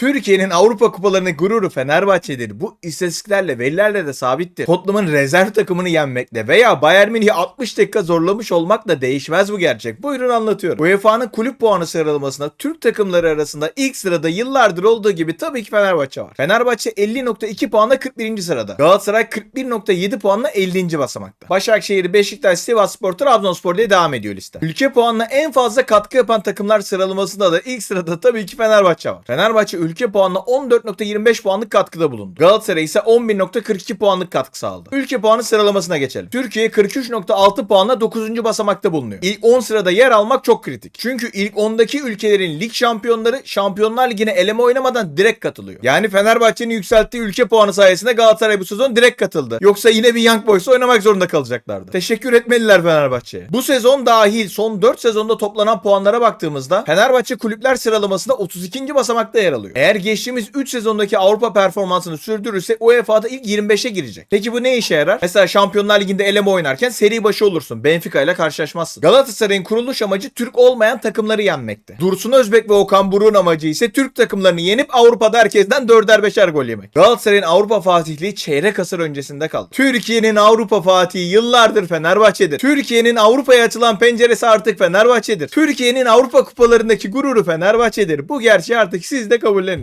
Türkiye'nin Avrupa kupalarının gururu Fenerbahçe'dir. Bu istatistiklerle verilerle de sabittir. Tottenham'ın rezerv takımını yenmekle veya Bayern Münih'i 60 dakika zorlamış olmakla değişmez bu gerçek. Buyurun anlatıyorum. UEFA'nın kulüp puanı sıralamasında Türk takımları arasında ilk sırada yıllardır olduğu gibi tabii ki Fenerbahçe var. Fenerbahçe 50.2 puanla 41. sırada. Galatasaray 41.7 puanla 50. basamakta. Başakşehir, Beşiktaş, Sivasspor, Trabzonspor diye devam ediyor liste. Ülke puanına en fazla katkı yapan takımlar sıralamasında da ilk sırada tabii ki Fenerbahçe var. Fenerbahçe ülke puanına 14.25 puanlık katkıda bulundu. Galatasaray ise 11.42 puanlık katkı sağladı. Ülke puanı sıralamasına geçelim. Türkiye 43.6 puanla 9. basamakta bulunuyor. İlk 10 sırada yer almak çok kritik. Çünkü ilk 10'daki ülkelerin lig şampiyonları Şampiyonlar Ligi'ne eleme oynamadan direkt katılıyor. Yani Fenerbahçe'nin yükselttiği ülke puanı sayesinde Galatasaray bu sezon direkt katıldı. Yoksa yine bir Young Boys oynamak zorunda kalacaklardı. Teşekkür etmeliler Fenerbahçe'ye. Bu sezon dahil son 4 sezonda toplanan puanlara baktığımızda Fenerbahçe kulüpler sıralamasında 32. basamakta yer alıyor. Eğer geçtiğimiz 3 sezondaki Avrupa performansını sürdürürse UEFA'da ilk 25'e girecek. Peki bu ne işe yarar? Mesela Şampiyonlar Ligi'nde eleme oynarken seri başı olursun. Benfica ile karşılaşmazsın. Galatasaray'ın kuruluş amacı Türk olmayan takımları yenmekti. Dursun Özbek ve Okan Buruk'un amacı ise Türk takımlarını yenip Avrupa'da herkesten 4'er 5'er gol yemek. Galatasaray'ın Avrupa Fatihliği çeyrek asır öncesinde kaldı. Türkiye'nin Avrupa Fatihi yıllardır Fenerbahçe'dir. Türkiye'nin Avrupa'ya açılan penceresi artık Fenerbahçe'dir. Türkiye'nin Avrupa kupalarındaki gururu Fenerbahçe'dir. Bu gerçeği artık siz de করলেন